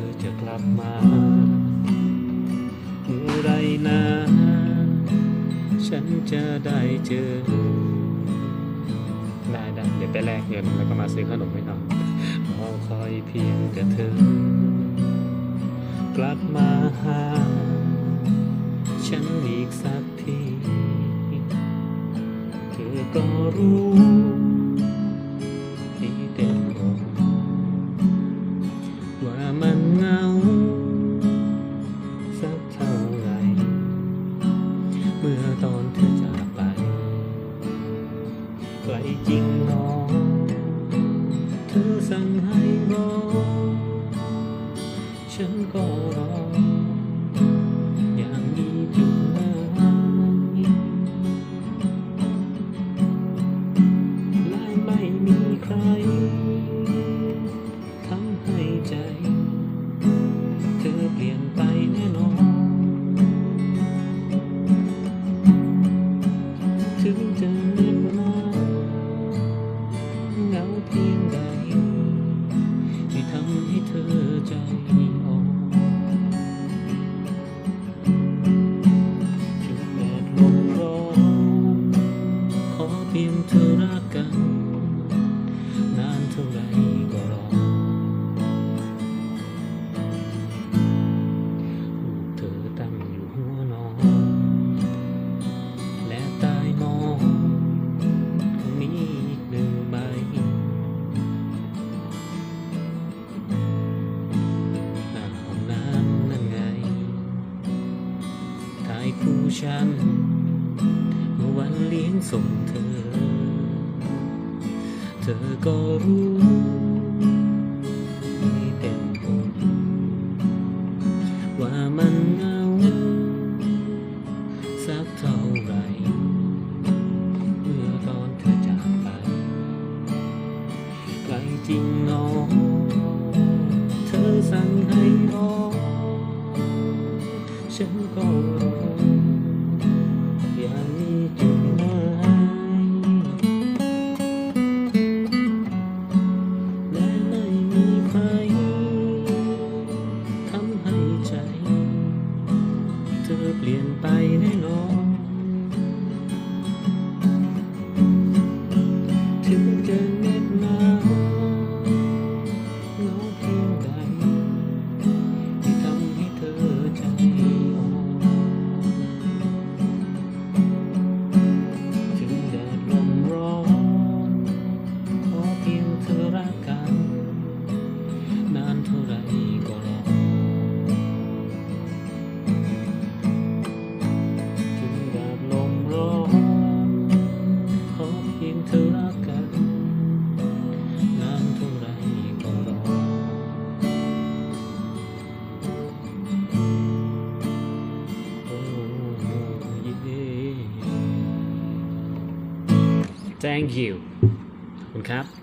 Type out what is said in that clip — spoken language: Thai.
อจะกลับมาเมื่อไรนะ ฉันจะได้เจอ ได้ได้เดี๋ยวไปแลกเงินแล้วก็มาซื้อขนมให้น้องรอคอยเพียงแต่เธอ กลับมาหา ฉันอีกสักที เธอก็รู้ จริงหนอเธอสั่งให้รอ ฉันก็รอ พียงเธอรักกัน นานเท่าไรก็รอรูปเธอตั้งอยู่หัวนอน และต้หมอนก็มีอีกหนึ่งใบ หน้าห้องน้ำนั่นไงถ่ายคู่ฉัน วันเลี้ยงส่งเธอ เธอก็รู้ รักกัน นานเท่าไรก็รอ ถึงแดดลมร้อนขอเพียงเธอรักกัน นานเท่าไรก็รอ โอ้เย่ Thank you คุณครับ